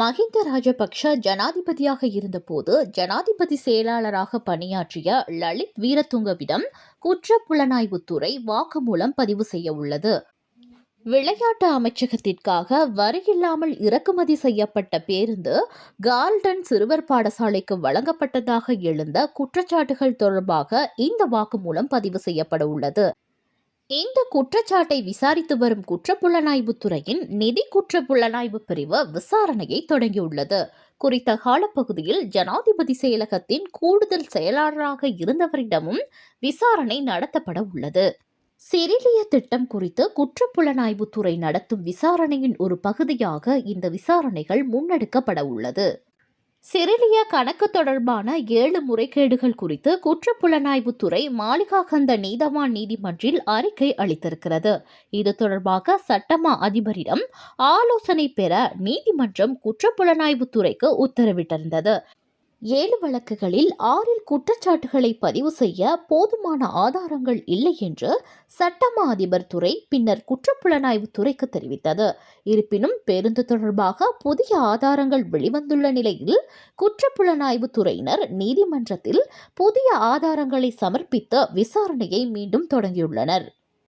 மஹிந்த ராஜபக்ஷ ஜனாதிபதியாக இருந்தபோது ஜனாதிபதி செயலாளராக பணியாற்றிய லலித் வீரதுங்கவிடம் குற்றப்புலனாய்வுத்துறை வாக்குமூலம் பதிவு செய்ய உள்ளது. விளையாட்டு அமைச்சகத்திற்காக வரியில்லாமல் இறக்குமதி செய்யப்பட்ட பேருந்து கால்டன் சிறுவர் பாடசாலைக்கு வழங்கப்பட்டதாக எழுந்த குற்றச்சாட்டுகள் தொடர்பாக இந்த வாக்குமூலம் பதிவு செய்யப்பட உள்ளது. இந்த குற்றச்சாட்டை விசாரித்து வரும் குற்றப்புலனாய்வுத்துறையின் நிதி குற்றப்புலனாய்வு பிரிவு விசாரணையை தொடங்கியுள்ளது. குறித்த காலப்பகுதியில் ஜனாதிபதி செயலகத்தின் கூடுதல் செயலாளராக இருந்தவரிடமும் விசாரணை நடத்தப்பட உள்ளது. சிறிலிய திட்டம் குறித்து குற்றப்புலனாய்வுத்துறை நடத்தும் விசாரணையின் ஒரு பகுதியாக இந்த விசாரணைகள் முன்னெடுக்கப்பட உள்ளது. சிறிலிய கணக்கு தொடர்பான ஏழு முறைகேடுகள் குறித்து குற்றப்புலனாய்வுத்துறை மாளிகாகந்த நீதவான் நீதிமன்றில் அறிக்கை அளித்திருக்கிறது. இது தொடர்பாக சட்டமா அதிபரிடம் ஆலோசனை பெற நீதிமன்றம் குற்றப்புலனாய்வுத்துறைக்கு உத்தரவிட்டிருந்தது. ஏழு வழக்குகளில் ஆறில் குற்றச்சாட்டுகளை பதிவு செய்ய போதுமான ஆதாரங்கள் இல்லை என்று சட்டமா அதிபர் துறை பின்னர் குற்றப்புலனாய்வு துறைக்கு தெரிவித்தது. இருப்பினும் பேருந்து தொடர்பாக புதிய ஆதாரங்கள் வெளிவந்துள்ள நிலையில் குற்றப்புலனாய்வு துறையினர் நீதிமன்றத்தில் புதிய ஆதாரங்களை சமர்ப்பித்து விசாரணையை மீண்டும் தொடங்கியுள்ளனர்.